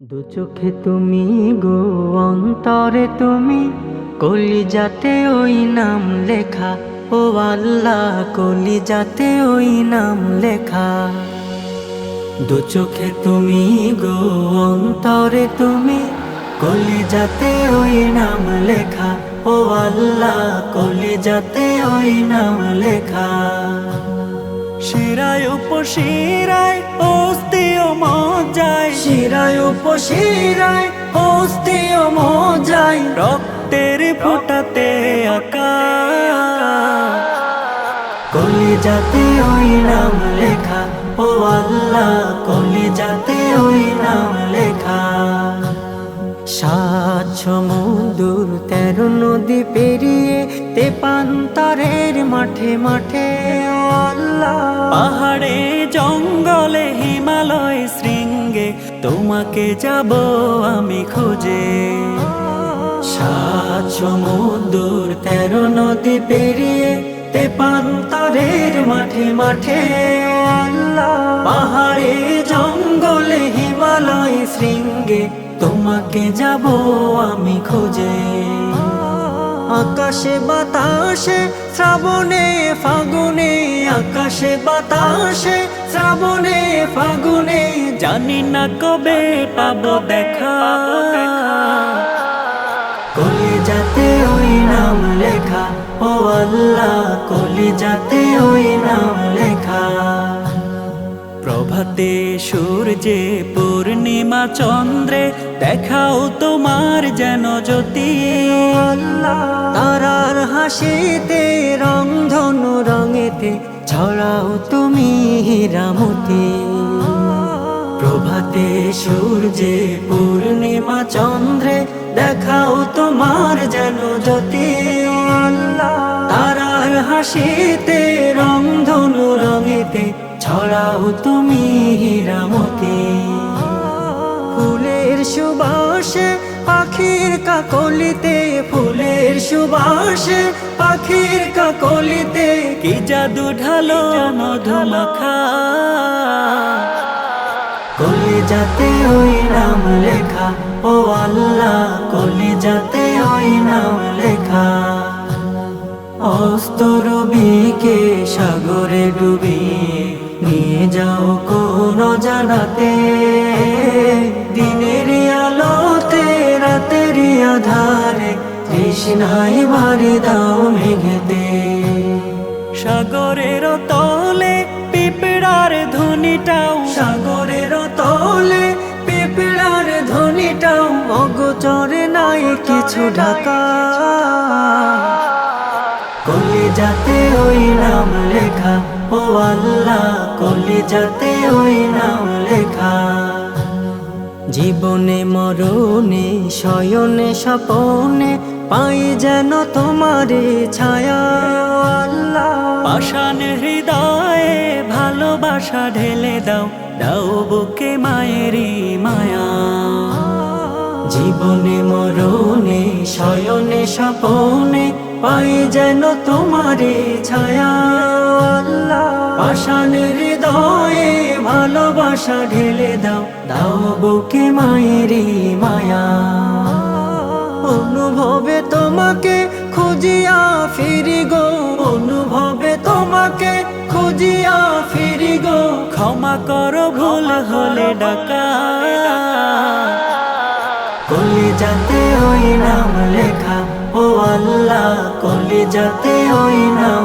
দু চোখে তুমি গো, অন্তরে তুমি। কলি যাতে ওই নাম লেখা, ও আল্লাহ কলি যাতে ওই নাম লেখা। দু চোখে তুমি গো, অন্তরে তুমি। কলি যাতে ওই নাম লেখা, ও আল্লাহ কলি যাতে ওই নাম লেখা। শিরায় উপশিরায় মজায়। শিরায় উপশিরায় অস্তি ও মজায়। রক্তের ফোটাতে আকা কলি যাতে ওই নাম লেখা, ও আল্লাহ কলি যাতে ওই নাম লেখা। সাত সমুদুর তেরো নদী পেরিয়ে, তেপান্তরের মাঠে মাঠে আল্লাহ হিমালয় শৃঙ্গে, তোমাকে যাব আমি খুঁজে। সাত সমুদুর, তেরো নদী পেরিয়ে তেপান্তরের মাঠে মাঠে। পাহাড়ে জঙ্গলে হিমালয় শৃঙ্গে, তোমাকে যাব আমি খুঁজে। আকাশে বাতাসে, শ্রাবণে, ফাগুনে, আকাশে বাতাসে শ্রাবণে, ফাগুনে, জানি না কবে পাবো দেখা। কলি যাতে ওই নাম লেখা, ও আল্লাহ কলি যাতে ওই নাম লেখা। প্রভাতে সূর্যে, পূর্ণিমা চন্দ্রে, দেখাও তোমার যেন জ্যোতি। তারার হাসিতে রং ধনু রঙেতে, ছড়াও তুমি হীরামতি প্রভাতে সূর্যে পূর্ণিমা, চন্দ্রে দেখাও তোমার যেন জ্যোতি। তারার হাসিতে রং রঙেতে ছড়াও তুমি হীরামতি। ফুলের সুবাসে পাখির কাকলিতে ফুলের সুবাসে। পাখির কাকলিতে কি জাদু ঢালো মধুমাখা। কলি যাতে ওই নাম লেখা, ও আল্লাহ কলি যাতে ওই নাম লেখা। অস্ত রবিকে সাগরে ডুবিয়ে নিয়ে যাও কোন জানাতে। আধারে তৃষ্ণাই মারি দাও মেঘেতে সাগরের তলে পিপড়ার ধ্বনিটাও। সাগরের তলে পিপড়ার ধ্বনিটাও। অগোচরে নাই কিছু ঢাকা। কলি যাতে ওই নাম লেখা। ও আল্লাহ কলি যাতে ওই নাম লেখা। জীবনে মরণে শয়নে স্বপনে পাই যেন তোমারে ছায়া। আল্লাহ। পাষাণ হৃদয়ে ভালোবাসা ঢেলে দাও দাও বুকে মায়েরই মায়া। জীবনে মরণে শয়নে স্বপনে পাই যেন তোমারে ছায়া। আল্লাহ। পাষাণ হৃদয়ে ভালোবাসা ঢেলে দাও দাও বুকে মায়েরি মায়া। অনুভবে তোমাকে খুঁজিয়া ফিরি গো অনুভবে তোমাকে খুঁজিয়া ফিরি গো ক্ষমা করো ভুল হলে ডাকা। কলি যাতে ওই নাম লেখা, ও আল্লাহ কলি যাতে ওই নাম